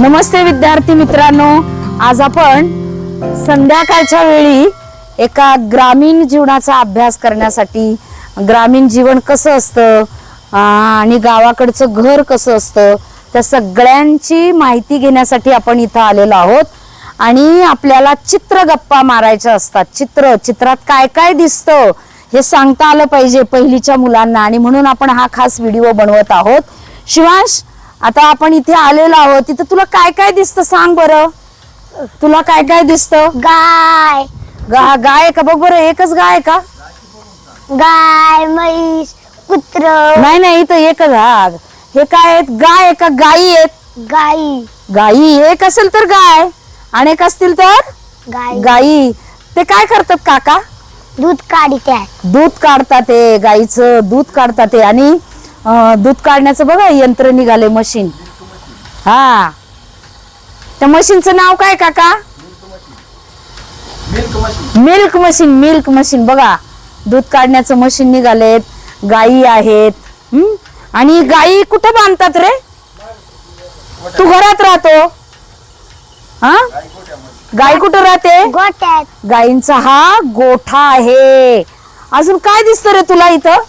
नमस्ते विद्यार्थी मित्रांनो. आज आपण संध्याकाळच्या वेळी एका ग्रामीण जीवनाचा अभ्यास करण्यासाठी ग्रामीण जीवन कसं असतं आणि गावाकडचं घर कसं असतं त्या सगळ्यांची माहिती घेण्यासाठी आपण इथं आलेलो आहोत. आणि आपल्याला चित्र गप्पा मारायच्या असतात. चित्र चित्रात काय काय दिसतं हे सांगता आलं पाहिजे पहिलीच्या मुलांना. आणि म्हणून आपण हा खास व्हिडिओ बनवत आहोत. शिवांश आता आपण इथे आलेलो आहोत तिथं तुला काय काय दिसतं सांग बरं? तुला काय काय दिसतं? गाय. गा गाय आहे का? बघ बरं एकच गाय आहे का? गाय म्हैस कुत्र. नाही नाही इथं एकच हा. हे काय आहेत? गाय आहे का? गायी आहेत? गाई. गायी एक असेल तर गाय अनेक असतील तर गाय गायी ते काय करतात काका? दूध काढतात. दूध काढतात ते गाईचं दूध काढतात ते. आणि दूध काढण्याचं बघा यंत्र निघाले मशीन. हा. त्या मशीनचं नाव काय काका? Milk machine milk machine. बघा दूध काढण्याचं मशीन निघालेत गायी आहेत. हम्म? आणि गायी कुठं बांधतात रे? तू घरात राहतो. हा? गाय कुठं राहते? गायींचा हा गोठा आहे. अजून काय दिसतं रे तुला इथं?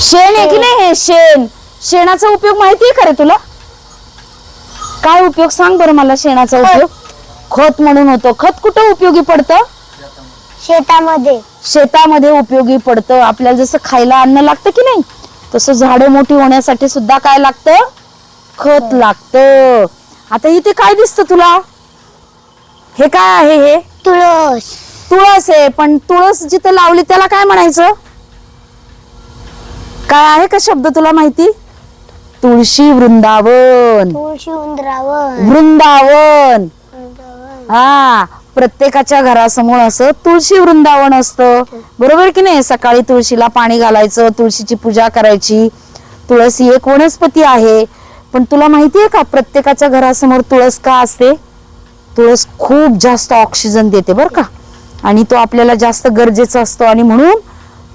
शेण आहे की नाही हे शेण? शेणाचा उपयोग माहितीये का रे तुला? काय उपयोग? सांग बरं मला शेणाचा उपयोग. खत म्हणून होतो. खत कुठं उपयोगी पडतं? शेतामध्ये. शेतामध्ये उपयोगी पडतं. आपल्याला जसं खायला अन्न लागतं की नाही तसं झाडं मोठी होण्यासाठी सुद्धा काय लागतं? खत लागतं. आता इथे काय दिसतं तुला? हे काय आहे हे? तुळस. तुळस आहे पण तुळस जिथं लावली त्याला काय म्हणायचं? काय आहे का शब्द तुला माहिती? तुळशी वृंदावन. तुळशी उंदरावर वृंदावन. हा प्रत्येकाच्या घरासमोर असं तुळशी वृंदावन असतं. बरोबर की नाही? सकाळी तुळशीला पाणी घालायचं तुळशीची पूजा करायची. तुळस ही एक वनस्पती आहे. पण तुला माहितीये का प्रत्येकाच्या घरासमोर तुळस का असते? तुळस खूप जास्त ऑक्सिजन देते बर का. आणि तो आपल्याला जास्त गरजेचा असतो. आणि म्हणून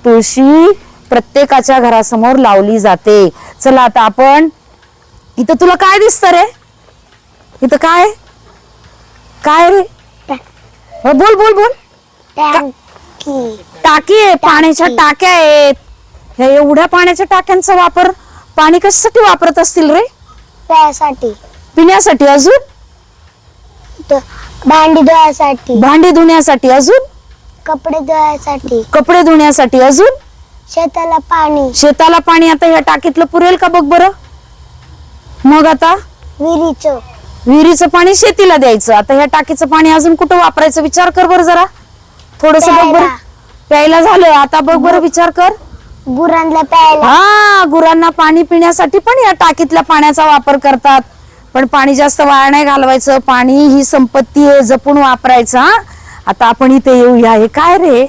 तुळशी प्रत्येकाच्या घरासमोर लावली जाते. चला आता आपण इथं तुला काय दिसतं रे? इथं काय? काय रे? हो, बोल बोल बोल. टँकी. आहे पाण्याच्या टाक्या आहेत. ह्या एवढ्या पाण्याच्या टाक्यांचा वापर पाणी कशासाठी वापरत असतील रे? प्यासाठी. पिण्यासाठी अजून? भांडी धुवायसाठी. भांडी धुण्यासाठी अजून? कपडे धुवायसाठी. कपडे धुण्यासाठी अजून? शेताला पाणी. शेताला पाणी आता ह्या टाकीतलं पुरेल का बघ बरं? मग आता? विहिरीचं. विहिरीचं पाणी शेतीला द्यायचं. आता ह्या टाकीचं पाणी अजून कुठं वापरायचं? विचार कर बरं जरा. थोडस बघ बरं. प्यायला. झालं. आता बघ बरं विचार कर. गुरांना प्यायला. हा गुरांना पाणी पिण्यासाठी पण या टाकीतल्या पाण्याचा वापर करतात. पण पाणी जास्त वाया नाही घालवायचं. पाणी ही संपत्ती आहे जपून वापरायचं हा. आता आपण इथे येऊया. हे काय रे?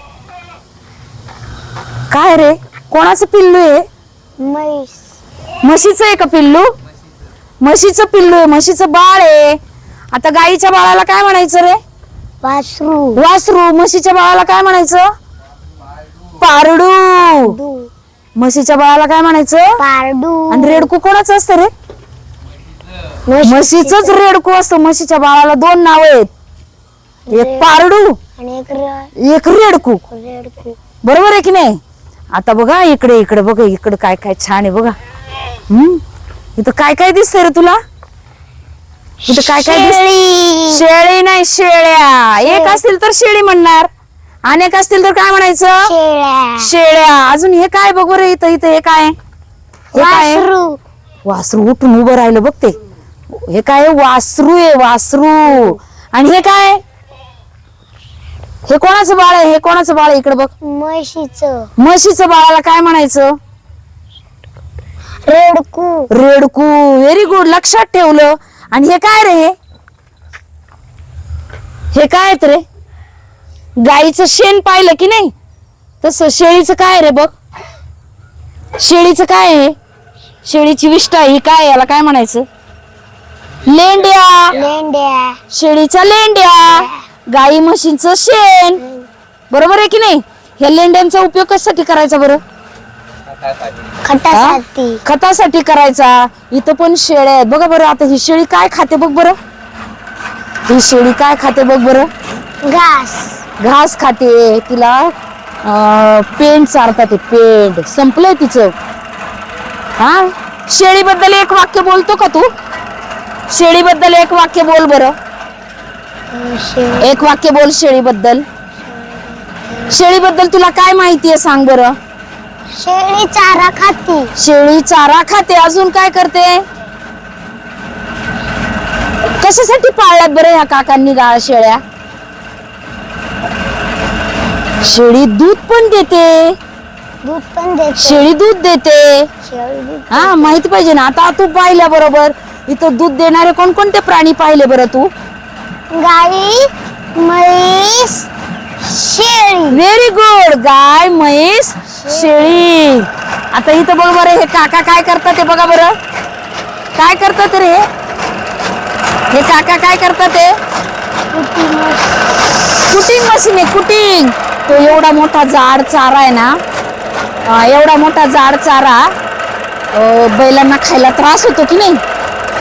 काय रे? कोणाचं पिल्लू आहे? म्हैस. म्हशीचं आहे का पिल्लू? म्हशीचं पिल्लू आहे म्हशीचं बाळ आहे. आता गाईच्या बाळाला काय म्हणायचं रे? वासरू. वासरू. म्हशीच्या बाळाला काय म्हणायचं? पारडू. दू म्हशीच्या बाळाला काय म्हणायचं? पारडू. आणि रेडकू कोणाचं असतं रे? म्हशीच. रेडकू असतं. म्हशीच्या बाळाला दोन नाव आहेत. एक पारडू आणि एक र- एक रेडकू. रेडकू. बरोबर आहे की नाही? आता बघा इकडे इकडे बघा इकडे काय काय छान आहे बघा. हम्म? इथं काय काय दिसतंय रे तुला? इथं काय काय दिसत शेळी. शेळी नाही शेळ्या. एक असतील तर शेळी म्हणणार अनेक असतील तर काय म्हणायचं? शेळ्या. शेळ्या. अजून हे काय बघ बरं इथं इथं हे काय? हे काय? आहे? वासरू. वासरू उठून उभं राहिलं बघ ते. हे काय? आहे? वासरू आहे वासरू. आणि हे काय? आहे? हे कोणाचं बाळ आहे? हे कोणाचं बाळ आहे इकडे बघ. म्हशीचं. म्हशीचं बाळाला काय म्हणायचं? रेडकू. रेडकू. व्हेरी गुड लक्षात ठेवलं. आणि हे काय रे हे? हे काय आहेत रे? गाईचं शेण पाहिलं की नाही? तसं शेळीचं काय रे बघ? शेळीचं काय आहे शेळीची विष्ठा ही काय याला काय म्हणायचं? लेंड्या. लेंड्या. शेळीच्या लेंड्या. गाई म्हशींचं शेण. बरोबर आहे की नाही? ह्या लेंड्यांचा उपयोग कशासाठी करायचा बरं? खटासाठी खतासाठी करायचा. इथं पण शेळ्या आहेत. बघा बरं आता ही शेळी काय खाते बघ बरं? ही शेळी काय खाते बघ बरं? घास. घास खाते. तिला अं, पेंट चारतात ते पेंट संपलंय तिचं. हा? शेळीबद्दल एक वाक्य बोलतो का तू? शेळीबद्दल एक वाक्य बोल बरं. एक वाक्य बोल शेळीबद्दल. शेळीबद्दल तुला काय माहिती आहे सांग बरं. शेळी चारा खाती. शेळी चारा खाते अजून काय करते? कशासाठी पाळल्यात बरं ह्या काकांनी गा शेळ्या? शेळी दूध पण देते. दूध पण देते. शेळी दूध देते. शेळी दूध हा माहिती पाहिजे ना आता तू पाहिल्या बरोबर. इथं दूध देणारे कोणकोणते प्राणी पाहिले बरं तू? गाई म्हैस शेळी. व्हेरी गुड गाय म्हैस शेळी. आता इथं बघ बरं हे काका काय करतात ते बघा बरं. काय करतात रे? हे काका काय करतात ते? कुटिंग मशीन आहे कुटिंग. तो एवढा मोठा जाड चारा आहे ना. एवढा मोठा जाड चारा बैलांना खायला त्रास होतो की नाही?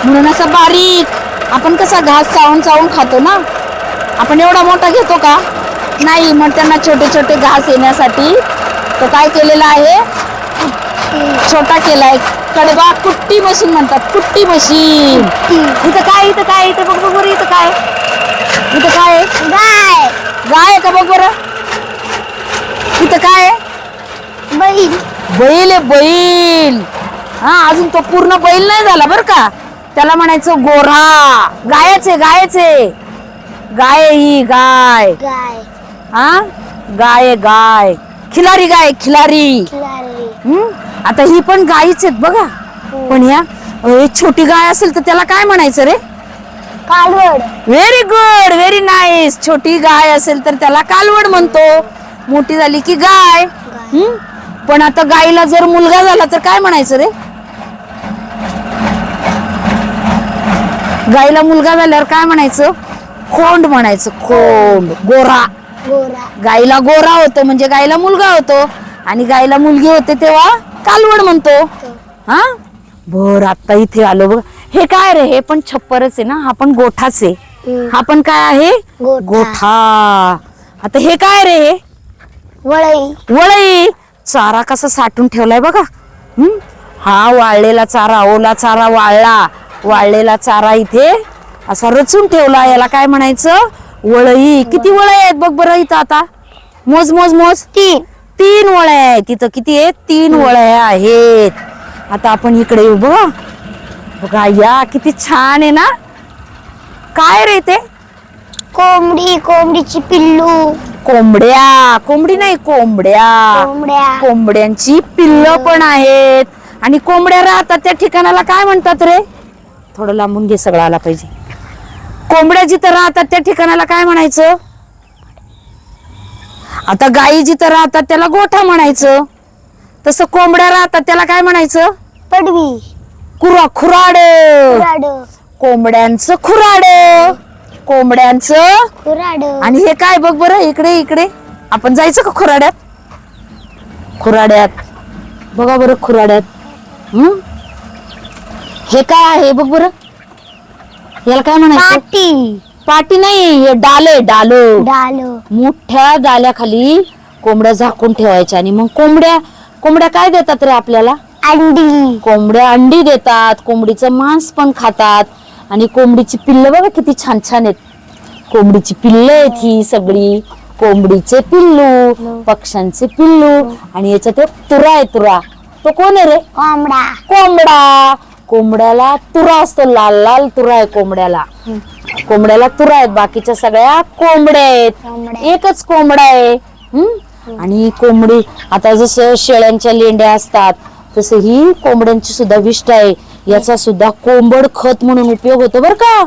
म्हणून असा बारीक आपण कसा घास चावून चावून खातो ना? आपण एवढा मोठा घेतो का? नाही मग त्यांना छोटे छोटे घास येण्यासाठी तो काय केलेला आहे? छोटा केलाय कडबा कुट्टी मशीन म्हणतात कुट्टी मशीन. इथं काय इथं काय इथं बघ बघ बरं इथं काय? इथं काय? आहे? गाय. गाय आहे का बघ बरं? इथं काय? आहे? बैल. बैल आहे बैल. हा अजून तो पूर्ण बैल नाही झाला बर का? त्याला म्हणायचं गोरा गायच आहे गायच. आहे गाय ही गाय. गाय. हा गाय गाय. खिलारी गाय खिलारी. खिलारी. हम्म? आता ही पण गायीच आहेत बघा. पण ह्या अ, छोटी गाय असेल तर त्याला काय म्हणायचं रे? कालवड. व्हेरी गुड व्हेरी नाईस छोटी गाय असेल तर त्याला कालवड म्हणतो. मोठी झाली की गाय. हम्म? पण आता गायीला जर मुलगा झाला तर काय म्हणायचं रे? गायीला मुलगा झाल्यावर काय म्हणायचं? खोंड म्हणायचं खोंड. गोरा. गोरा. गायीला गोरा होतो म्हणजे गायीला मुलगा होतो. आणि गायीला मुलगी होते तेव्हा कालवड म्हणतो. हा? बर आता इथे आलो बघ. हे काय रे? हे पण छप्परच आहे ना? हा पण गोठाच आहे. हा पण काय आहे? गोठा. गोठा. आता हे काय रे हे? वळई. वळई. चारा कसा साठून ठेवलाय बघा. हम्म? हा वाळलेला चारा ओला चारा वाळला. वाळलेला चारा इथे असा रचून ठेवला. याला काय म्हणायचं? वळई. किती वळई आहेत बघ बरं इथं आता. मोज मोज मोज. तीन. तीन वळ्या आहेत. तिथं किती आहेत? तीन वळ्या आहेत. आता आपण इकडे येऊ बघा बघा या किती छान आहे ना? काय रे ते? कोंबडी कोंबडीची पिल्लू. कोंबड्या. कोंबडी नाही कोंबड्या. कोंबड्या. कोंबड्यांची पिल्ल पण आहेत. आणि कोंबड्या राहतात त्या ठिकाणाला काय म्हणतात रे? थोडं लांबून घे सगळं आला पाहिजे. कोंबड्या जिथं राहतात त्या ठिकाणाला काय म्हणायचं? आता गायी जिथं राहतात त्याला गोठा म्हणायचं. तसं कोंबड्या राहतात त्याला काय म्हणायचं? पडवी. कुरा खुराड. कुराड कोंबड्यांचं खुराड. कोंबड्यांचं कुराड आणि हे काय बघ बरं इकडे इकडे. आपण जायचं का खुराड्यात? खुराड्यात. बघा बरं खुराड्यात. हम्म हे काय आहे? बघ बरं. याला काय म्हणायचं? पाटी. पाटी नाही हे डाले डालो. डाल. मोठ्या डाल्याखाली कोंबड्या झाकून ठेवायच्या आणि मग कोंबड्या कोंबड्या काय देतात रे आपल्याला? अंडी. कोंबड्या अंडी देतात कोंबडीचं मांस पण खातात आणि कोंबडीची पिल्ल बघा किती छान छान आहेत. कोंबडीची पिल्ल आहेत ही सगळी. कोंबडीचे पिल्लू पक्ष्यांचे पिल्लू आणि याच्यात एक तुरा आहे तुरा. तो कोण आहे रे? कोंबडा. कोंबडा. कोंबड्याला तुरा असतो लाल लाल तुरा आहे कोंबड्याला. कोंबड्याला तुरा आहेत बाकीच्या सगळ्या कोंबड्या आहेत. एकच कोंबडा आहे. हम्म? आणि कोंबडी आता जसं शेळ्यांच्या लेंड्या असतात तसं ही कोंबड्यांची सुद्धा विष्ट आहे. याचा सुद्धा कोंबड खत म्हणून उपयोग होतो बर का?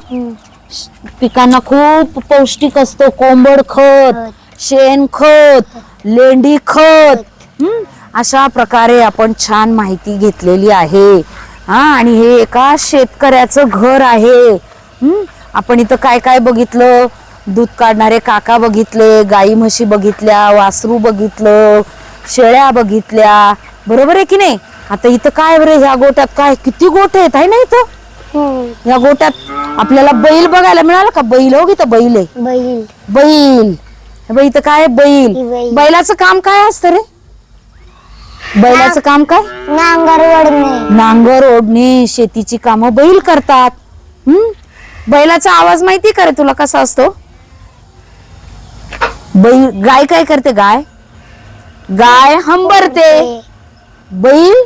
पिकांना खूप पौष्टिक असतो कोंबड खत शेण खत लेंडी खत. हम्म? अशा प्रकारे आपण छान माहिती घेतलेली आहे. हा आणि हे एका शेतकऱ्याचं घर आहे. हम्म? आपण इथं काय काय बघितलं? दूध काढणारे काका बघितले गाई म्हशी बघितल्या वासरू बघितलं शेळ्या बघितल्या. बरोबर आहे की नाही? आता इथं काय बरं ह्या गोट्यात काय किती गोटे आहेत आहे ना इथं? हम्म. या गोट्यात आपल्याला बैल बघायला मिळाला का? बैल हो इथं बैल आहे. बैल. बैल. हे इथं काय ही बैल. बैलाचं काम काय असतं रे? बैलाचं काम काय? नांगर वडणे नांगर ओढणे शेतीची कामं बैल करतात. हम्म? बैलाचा आवाज माहिती का रे तुला कसा असतो? बैल गाय काय करते गाय? गाय हंबरते. बैल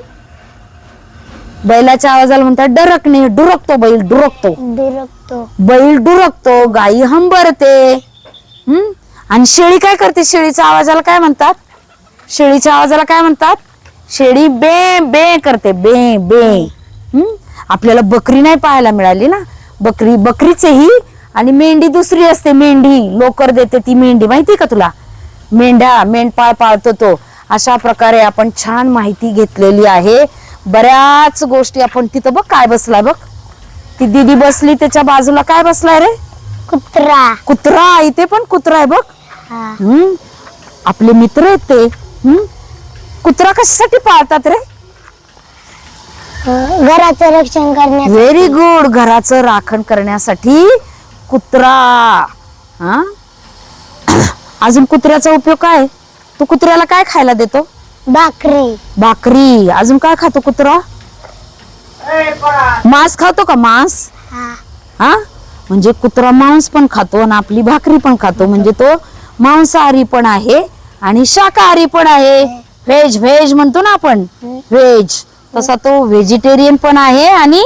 बैलाच्या आवाजाला म्हणतात डरकणे डुरकतो बैल डुरकतो. दुरकतो बैल डुरकतो गाई हंबरते. हम्म? आणि शेळी काय करते? शेळीच्या आवाजाला काय म्हणतात? शेळीच्या आवाजाला काय म्हणतात? शेळी बे बे करते बे बे. हम्म? आपल्याला बकरी नाही पाहायला मिळाली ना? बकरी बकरीचे ही आणि मेंढी दुसरी असते मेंढी. लोकर देते ती मेंढी. माहिती का तुला? मेंढ्या मेंढपाळ पाळतो तो. अशा प्रकारे आपण छान माहिती घेतलेली आहे. बऱ्याच गोष्टी आपण तिथं बघ काय बसलाय बघ. ती दीदी बसली त्याच्या बाजूला काय बसलाय रे? कुत्रा. कुत्रा इथे पण कुत्रा आहे बघ. हम्म? आपले मित्र आहेत ते. हम्म? कुत्रा कशासाठी पाळतात रे? घराचं रक्षण करण्यासाठी. व्हेरी गुड घराचं राखण करण्यासाठी कुत्रा. हा? अजून कुत्र्याचा उपयोग काय? तू कुत्र्याला काय खायला देतो? भाकरी. भाकरी. अजून काय खातो कुत्रा? मांस खातो का मांस? हा. हा? म्हणजे कुत्रा मांस पण खातो आणि आपली भाकरी पण खातो. म्हणजे तो मांसाहारी पण आहे आणि शाकाहारी पण आहे. व्हेज व्हेज म्हणतो ना आपण. व्हेज तसा तो व्हेजिटेरियन पण आहे आणि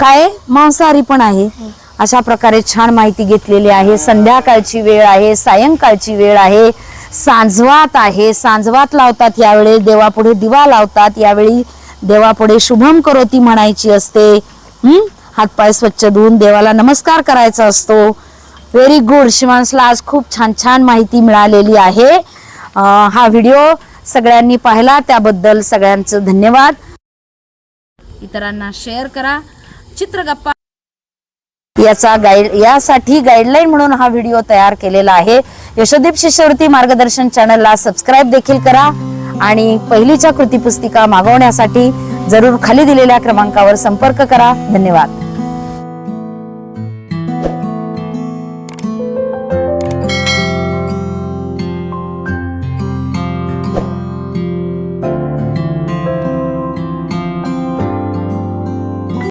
काय? मांसाहारी पण आहे. अशा प्रकारे छान माहिती घेतलेली आहे. संध्याकाळची वेळ आहे सायंकाळची वेळ आहे. सांजवात आहे. सांजवात लावतात यावेळी देवापुढे दिवा लावतात. यावेळी देवापुढे शुभम करोती म्हणायची असते. हम्म? हातपाय स्वच्छ धुवून देवाला नमस्कार करायचा असतो. व्हेरी गुड शिवांशला आज खूप छान छान माहिती मिळालेली आहे. हा व्हिडिओ सगळ्यांनी पाहिला. त्याबद्दल सगळ्यांचं धन्यवाद. इतरांना शेअर करा. चित्रगप्पा याचा गाईड यासाठी गाईडलाईन म्हणून हा व्हिडिओ तयार केलेला आहे. यशोदीप शिष्यवृत्ती मार्गदर्शन चॅनलला सबस्क्राईब देखील करा. आणि पहिलीच्या कृती पुस्तिका मागवण्यासाठी जरूर खाली दिलेल्या क्रमांकावर संपर्क करा. धन्यवाद.